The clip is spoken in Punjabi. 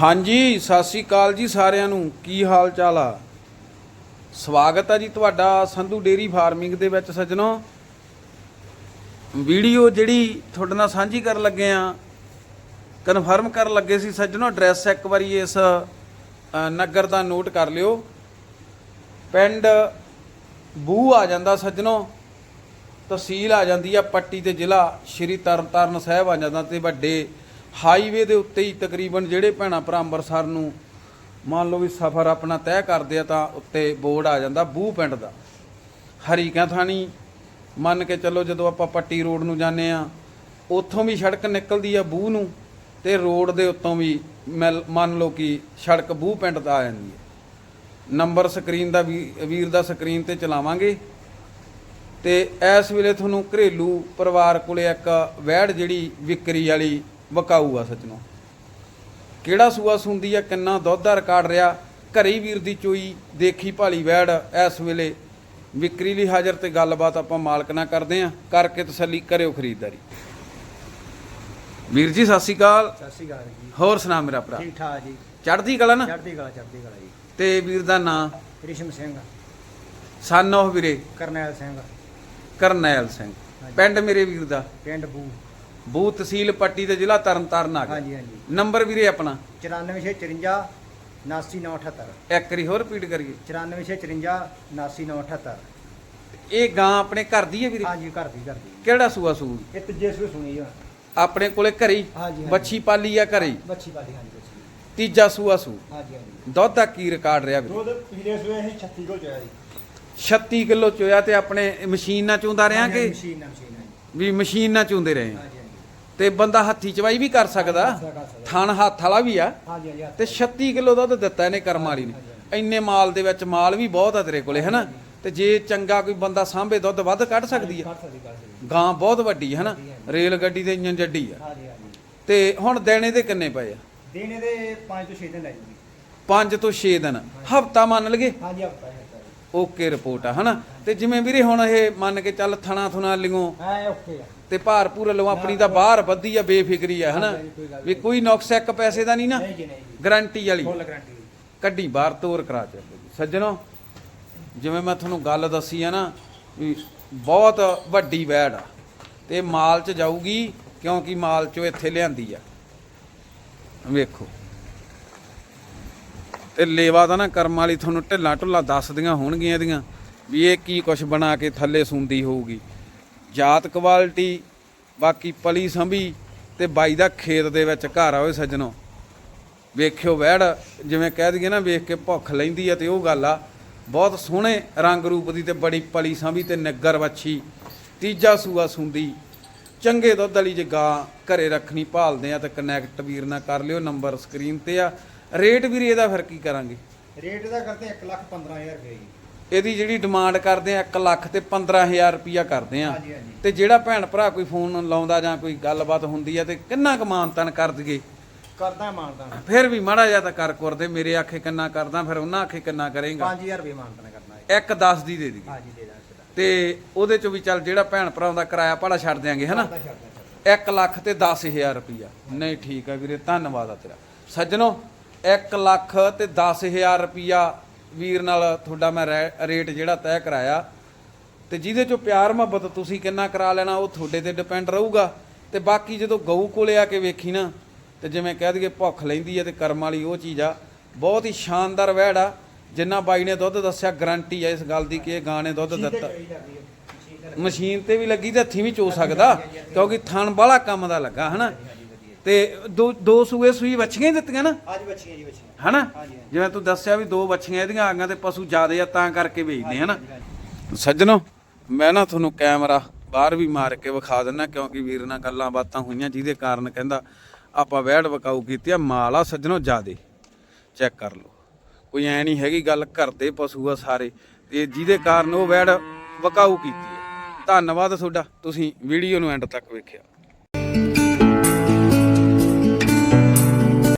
ਹਾਂਜੀ, ਸਤਿ ਸ੍ਰੀ ਅਕਾਲ ਜੀ ਸਾਰਿਆਂ ਨੂੰ। ਕੀ ਹਾਲ ਚਾਲ ਆ? ਸਵਾਗਤ ਆ ਜੀ ਤੁਹਾਡਾ ਸੰਧੂ ਡੇਰੀ ਫਾਰਮਿੰਗ ਦੇ ਵਿੱਚ ਸੱਜਣੋ। ਵੀਡੀਓ ਜਿਹੜੀ ਤੁਹਾਡੇ ਨਾਲ ਸਾਂਝੀ ਕਰਨ ਲੱਗੇ ਆ, ਕਨਫਰਮ ਕਰਨ ਲੱਗੇ ਸੀ ਸੱਜਣੋ, ਐਡਰੈਸ ਇੱਕ ਵਾਰੀ ਇਸ ਨਗਰ ਦਾ ਨੋਟ ਕਰ ਲਿਓ। ਪਿੰਡ ਬੂ ਆ ਜਾਂਦਾ ਸੱਜਣੋ, ਤਹਿਸੀਲ ਆ ਜਾਂਦੀ ਆ ਪੱਟੀ ਤੇ ਜ਼ਿਲ੍ਹਾ, ਸ਼੍ਰੀ ਤਰਨਤਾਰਨ ਸਾਹਿਬ ਆ ਜਾਂਦਾ ਤੇ ਵੱਡੇ ਹਾਈਵੇ ਦੇ ਉੱਤੇ ਹੀ ਤਕਰੀਬਨ ਜਿਹੜੇ ਭੈਣਾ ਭਰਾ ਅੰਮ੍ਰਿਤਸਰ ਨੂੰ ਮੰਨ ਲਓ ਵੀ ਸਫ਼ਰ ਆਪਣਾ ਤੈਅ ਕਰਦੇ ਆ ਤਾਂ ਉੱਤੇ ਬੋਰਡ ਆ ਜਾਂਦਾ ਬੂ ਪਿੰਡ ਦਾ। ਹਰੀਕਾਂ ਥਾਣੀ ਮੰਨ ਕੇ ਚੱਲੋ ਜਦੋਂ ਆਪਾਂ ਪੱਟੀ ਰੋਡ ਨੂੰ ਜਾਂਦੇ ਆ, ਉੱਥੋਂ ਵੀ ਸੜਕ ਨਿਕਲਦੀ ਆ ਬੂਹ ਨੂੰ ਤੇ ਰੋਡ ਦੇ ਉੱਤੋਂ ਵੀ ਮਿਲ- ਮੰਨ ਲਓ ਕਿ ਸੜਕ ਬੂ ਪਿੰਡ ਦਾ ਆ ਜਾਂਦੀ ਹੈ। ਨੰਬਰ ਸਕਰੀਨ ਦਾ ਵੀ, ਵੀਰ ਦਾ ਸਕਰੀਨ ਤੇ ਚਲਾਵਾਂਗੇ। ਤੇ ਇਸ ਵੇਲੇ ਤੁਹਾਨੂੰ ਘਰੇਲੂ ਪਰਿਵਾਰ ਕੋਲੇ ਇੱਕ ਵੈੜ ਜਿਹੜੀ ਵਿਕਰੀ ਵਾਲੀ ਵਕਾਊ ਆ ਸੱਜਣੋ ਕਿਹੜਾ ਸੂਆ ਸੁੰਦੀ ਆ ਕਿੰਨਾ ਦੁੱਧ ਦਾ ਰਿਕਾਰਡ ਰਿਹਾ ਘਰੇ ਵੀਰ ਦੀ ਚੋਈ ਦੇਖੀ ਭਾਲੀ ਵੈੜ ਇਸ ਵੇਲੇ ਵਿਕਰੀ ਲਈ ਹਾਜ਼ਰ ਤੇ ਗੱਲਬਾਤ ਆਪਾਂ ਮਾਲਕ ਨਾਲ ਕਰਦੇ ਆ ਕਰਕੇ ਤਸੱਲੀ ਕਰਿਓ ਖਰੀਦਦਾਰੀ। ਵੀਰ ਜੀ ਸਤਿ ਸ਼੍ਰੀ ਅਕਾਲ। ਸਤਿ ਸ਼੍ਰੀ ਅਕਾਲ ਜੀ। ਹੋਰ ਸੁਣਾ ਮੇਰਾ ਭਰਾ। ਠੀਕ ਠਾਕ ਜੀ। ਚੜ੍ਹਦੀ ਕਲਾ ਨਾ? ਚੜ੍ਹਦੀ ਕਲਾ ਚੜ੍ਹਦੀ ਕਲਾ ਜੀ। ਤੇ ਵੀਰ ਦਾ ਨਾਂ? ਰਿਸ਼ਮ ਸਿੰਘ। ਸਨ ਉਹ ਵੀਰੇ? ਕਰਨੈਲ ਸਿੰਘ। ਕਰਨੈਲ ਸਿੰਘ। ਪਿੰਡ ਮੇਰੇ ਵੀਰ ਦਾ? ਪਿੰਡ ਬੂ। ਬੂ ਤਹਿਸੀਲ ਪੱਟੀ ਤੇ ਜ਼ਿਲ੍ਹਾ ਤਰਨਤਾਰਨ ਆ ਗਿਆ। ਹਾਂਜੀ ਹਾਂਜੀ। ਨੰਬਰ ਵੀਰੇ ਆਪਣਾ? 9454 89978 ਇੱਕ ਵਾਰੀ ਹੋਰ ਰਿਪੀਟ ਕਰੀਏ। 9454 89978 ਇਹ ਗਾਂ ਆਪਣੇ ਘਰ ਦੀ ਹੈ ਵੀਰੇ? ਹਾਂਜੀ ਘਰ ਦੀ ਘਰ ਦੀ। ਕਿਹੜਾ ਸੂਆ ਸੂ ਇਹ ਤੀਜੇ ਸੂਏ ਸੁਣੀ ਜੀ ਆਪਣੇ ਕੋਲੇ ਘਰੇ ਹਾਂਜੀ, ਹਾਂਜੀ। ਬੱਚੀ ਪਾਲੀ ਆ ਘਰੇ ਬੱਚੀ ਵਾਲੀ ਹਾਂਜੀ ਬੱਚੀ ਤੀਜਾ ਸੂਆ ਸੂ ਹਾਂਜੀ ਹਾਂਜੀ। ਦੁੱਧ ਦਾ ਕੀ ਰਿਕਾਰਡ ਰਿਹਾ ਵੀਰੇ? ਦੁੱਧ ਪਿਛਲੇ ਸੂਏ ਅਸੀਂ 36 ਕੋਲ ਚੋਇਆ ਜੀ 36 ਕਿਲੋ ਚੋਇਆ ਤੇ ਆਪਣੇ ਮਸ਼ੀਨ ਨਾਲ ਚੁੰਦਾ ਰਿਆਂ ਕਿ ਮਸ਼ੀਨ ਨਾਲ ਮਸ਼ੀਨ ਨਾਲ। ਵੀ ਮਸ਼ੀਨ ਨਾਲ ਚੁੰਦੇ ਰਹੇ। ਹਾਂਜੀ ਤੇ ਬੰਦਾ ਹੱਥੀ ਚਵਾਈ ਵੀ ਕਰ ਸਕਦਾ। ਥਣ ਹੱਥ ਵਾਲਾ ਵੀ ਆ। ਹਾਂਜੀ ਹਾਂਜੀ ਤੇ 36 ਕਿਲੋ ਦੁੱਧ ਦਿੱਤਾ ਇਹਨੇ ਕਰਮ ਵਾਲੀ ਨੇ। ਇੰਨੇ ਮਾਲ ਦੇ ਵਿੱਚ ਮਾਲ ਵੀ ਬਹੁਤ ਆ ਤੇਰੇ ਕੋਲੇ ਹਨਾ? ਤੇ ਜੇ ਚੰਗਾ ਕੋਈ ਬੰਦਾ ਸਾਂਭੇ ਦੁੱਧ ਵੱਧ ਕੱਢ ਸਕਦੀ ਆ। ਗਾਂ ਬਹੁਤ ਵੱਡੀ ਹੈ ਹਨਾ? ਰੇਲ ਗੱਡੀ ਦੇ ਇੰਜਨ ਜੱਡੀ ਆ। ਤੇ ਹੁਣ ਦੇਣੇ ਦੇ ਕਿੰਨੇ ਪਏ ਆ? ਦਿਨ ਇਹਦੇ 5 ਤੋਂ 6 ਦਿਨ ਲੈ ਜੂਗੀ। 5 ਤੋਂ 6 ਦਿਨ। ਹਫਤਾ ਮੰਨ ਲਗੇ ਹਾਂਜੀ ਹਫਤਾ ਓਕੇ ਰਿਪੋਰਟ ਆ ਹਨਾ? ਤੇ ਜਿਵੇਂ ਵੀਰੇ ਹੁਣ ਇਹ ਮੰਨ ਕੇ ਚੱਲ ਥਣਾ ਥੁਣਾ ਲਿਓ ਹਾਂ ਓਕੇ ਆ। ਤੇ ਭਾਰ ਪੂਰਾ ਲਓ ਆਪਣੀ ਤਾਂ ਬਾਹਰ ਵੱਧੀ ਆ ਬੇਫਿਕਰੀ ਆ ਹਨਾ? ਵੀ ਕੋਈ ਨੁਕਸ ਇੱਕ ਪੈਸੇ ਦਾ ਨਹੀਂ ਨਾ? ਗਾਰੰਟੀ ਵਾਲੀ। ਫੁੱਲ ਗਾਰੰਟੀ ਕੱਢੀ ਬਾਹਰ ਤੋਰ ਕਰਾ ਜੀ। ਸੱਜਣੋ ਜਿਵੇਂ ਮੈਂ ਤੁਹਾਨੂੰ ਗੱਲ ਦੱਸੀ ਆ ਨਾ ਵੀ ਬਹੁਤ ਵੱਡੀ ਵੈੜ ਆ। ਤੇ ਮਾਲ ਚ ਜਾਊਗੀ ਕਿਉਂਕਿ ਮਾਲ ਚੋਂ ਇੱਥੇ ਲਿਆਂਦੀ ਆ। ਵੇਖੋ। ਤੇ ਲੇਵਾ ਦਾ ਨਾ ਕਰਮ ਵਾਲੀ ਤੁਹਾਨੂੰ ਢਿੱਲਾ ਢੁੱਲਾ ਦੱਸਦੀਆਂ ਹੋਣਗੀਆਂ ਇਹਦੀਆਂ ਵੀ ਇਹ ਕੀ ਕੁਛ ਬਣਾ ਕੇ ਥੱਲੇ ਸੁੰਦੀ ਹੋਊਗੀ। ਜਾਤ ਕੁਆਲਿਟੀ ਬਾਕੀ ਪਲੀ ਸੰਭੀ ਤੇ ਬਾਈ ਦਾ ਖੇਤ ਦੇ ਵਿੱਚ ਘਰ ਆ ਓਏ ਸੱਜਣੋ। ਵੇਖਿਓ ਵੈੜ ਜਿਵੇਂ ਕਹਿ ਦਈਏ ਨਾ ਵੇਖ ਕੇ ਭੁੱਖ ਲੈਂਦੀ ਆ ਤੇ ਉਹ ਗੱਲ ਆ। ਬਹੁਤ ਸੋਹਣੇ ਰੰਗ ਰੂਪ ਦੀ ਤੇ ਬੜੀ ਪਲੀ ਸਾਂਭੀ ਤੇ ਨਿੱਗਰ ਵੱਛੀ, ਤੀਜਾ ਸੂਆ ਸੁੰਦੀ। ਚੰਗੇ ਦੁੱਧ ਵਾਲੀ ਜੇ ਗਾਂ ਘਰੇ ਰੱਖਣੀ ਭਾਲਦੇ ਆ ਤੇ ਕਨੈਕਟ ਵੀਰ ਨਾਲ ਕਰ ਲਿਓ ਨੰਬਰ ਸਕਰੀਨ ਤੇ ਆ। ਰੇਟ ਵੀਰ ਇਹਦਾ ਫਿਰ ਕੀ ਕਰਾਂਗੇ? ਰੇਟ ਦਾ ਕਰਦੇ 1 ਲੱਖ 15000 ਰੁਪਏ ਜੀ। ਇਹਦੀ ਜਿਹੜੀ ਡਿਮਾਂਡ ਕਰਦੇ ਆ 1 ਲੱਖ ਤੇ 15000 ਰੁਪਿਆ ਕਰਦੇ ਆ। ਹਾਂਜੀ ਹਾਂਜੀ। ਤੇ ਜਿਹੜਾ ਭੈਣ ਭਰਾ ਕੋਈ ਫੋਨ ਲਾਉਂਦਾ ਜਾਂ ਕੋਈ ਗੱਲਬਾਤ ਹੁੰਦੀ ਆ ਤੇ ਕਿੰਨਾ ਕਮਾਨਤਨ ਕਰ ਦਈਏ? ਕਰਦਾ ਮਾਨਦਾਨ ਫਿਰ ਵੀ ਮਾੜਾ ਜਿਹਾ ਤਾਂ ਕਰ ਕੁਰ ਦੇ ਮੇਰੇ ਆਖੇ ਕਿੰਨਾ ਕਰਦਾ ਫਿਰ ਉਹਨਾਂ ਆਖੇ ਕਿੰਨਾ ਕਰੇਗਾ। 5000 ਰੁਪਏ ਮਾਨਦਾਨ ਕਰਨਾ ਹੈ। ਇੱਕ 10 ਦੀ ਦੇ ਦਈਏ। ਹਾਂਜੀ ਦੇ ਦਾਂਗੇ ਛੱਡਾ ਤੇ ਉਹਦੇ ਚੋਂ ਵੀ ਚੱਲ ਜਿਹੜਾ ਭੈਣ ਭਰਾ ਦਾ ਕਿਰਾਇਆ ਭਾੜਾ ਛੱਡ ਦਿਆਂਗੇ ਹਨਾ? ਛੱਡਦਾ 1 ਲੱਖ ਤੇ 10000 ਰੁਪਈਆ। ਨਹੀਂ ਠੀਕ ਆ ਵੀਰੇ ਧੰਨਵਾਦ ਆ ਤੇਰਾ। ਸੱਜਣੋ 1 ਲੱਖ ਤੇ 10000 ਰੁਪਈਆ ਵੀਰ ਨਾਲ ਤੁਹਾਡਾ ਮੈਂ ਰੇਟ ਜਿਹੜਾ ਤੈਅ ਕਰਾਇਆ ਤੇ ਜਿਹਦੇ ਚੋਂ ਪਿਆਰ ਮੁਹੱਬਤ ਤੁਸੀਂ ਕਿੰਨਾ ਕਰਾ ਲੈਣਾ ਉਹ ਤੁਹਾਡੇ ਤੇ ਡਿਪੈਂਡ ਰਹੂਗਾ। ਤੇ ਬਾਕੀ ਜਦੋਂ ਗਊ ਕੋਲੇ ਆ ਕੇ ਵੇਖੀ ਨਾ ਤੇ ਜਿਵੇਂ ਕਹਿ ਦਈਏ ਭੁੱਖ ਲੈਂਦੀ ਹੈ ਤੇ ਕਰਮ ਵਾਲੀ ਉਹ ਚੀਜ਼ ਆ ਬਹੁਤ ਹੀ ਸ਼ਾਨਦਾਰ ਵਹਿੜ ਆ ਜਿੰਨਾ ਬਾਈ ਨੇ ਦੁੱਧ ਦੱਸਿਆ ਗਾਰੰਟੀ ਆ ਇਸ ਗੱਲ ਦੀ ਕਿ ਇਹ ਗਾਂ ਨੇ ਦੁੱਧ ਦਿੱਤਾ। ਮਸ਼ੀਨ ਤੇ ਵੀ ਲੱਗੀ ਤੇ ਹੱਥੀਂ ਵੀ ਚੋ ਸਕਦਾ ਕਿਉਂਕਿ ਥਣ ਬਾਹਲਾ ਕੰਮ ਦਾ ਲੱਗਾ ਹਨਾ? ਤੇ ਦੋ ਦੋ ਸੂਏ ਸੂਈ ਵੱਛੀਆਂ ਹੀ ਦਿੱਤੀਆਂ ਨਾ? ਅੱਜ ਬੱਚੀਆਂ ਜੀ ਬੱਚੀਆਂ ਹਨਾ? ਹਾਂਜੀ, ਹਾਂਜੀ। ਜਿਵੇਂ ਤੂੰ ਦੱਸਿਆ ਵੀ ਦੋ ਵੱਛੀਆਂ ਇਹਦੀਆਂ ਆ ਗਈਆਂ ਤੇ ਪਸ਼ੂ ਜ਼ਿਆਦੇ ਆ ਤਾਂ ਕਰਕੇ ਵੇਚਦੇ ਹਨਾ? ਸੱਜਣੋ ਮੈਂ ਨਾ ਤੁਹਾਨੂੰ ਕੈਮਰਾ ਬਾਹਰ ਵੀ ਮਾਰ ਕੇ ਵਿਖਾ ਦਿੰਦਾ ਕਿਉਂਕਿ ਵੀਰ ਨਾਲ ਗੱਲਾਂ ਬਾਤਾਂ ਹੋਈਆਂ ਜਿਹਦੇ ਕਾਰਨ ਕਹਿੰਦਾ ਆਪਾਂ ਵਹਿੜ ਵਕਾਊ ਕੀਤੀ ਆ ਮਾਲ ਆ ਸੱਜਣੋ ਜ਼ਿਆਦੇ। ਚੈੱਕ ਕਰ ਲਓ। ਕੋਈ ਐ ਨਹੀਂ ਹੈਗੀ ਗੱਲ ਘਰ ਦੇ ਪਸ਼ੂ ਆ ਸਾਰੇ। ਤੇ ਜਿਹਦੇ ਕਾਰਨ ਉਹ ਵਹਿੜ ਵਕਾਊ ਕੀਤੀ ਹੈ ਧੰਨਵਾਦ ਤੁਹਾਡਾ ਤੁਸੀਂ ਵੀਡੀਓ ਨੂੰ ਐਂਡ ਤੱਕ ਵੇਖਿਆ।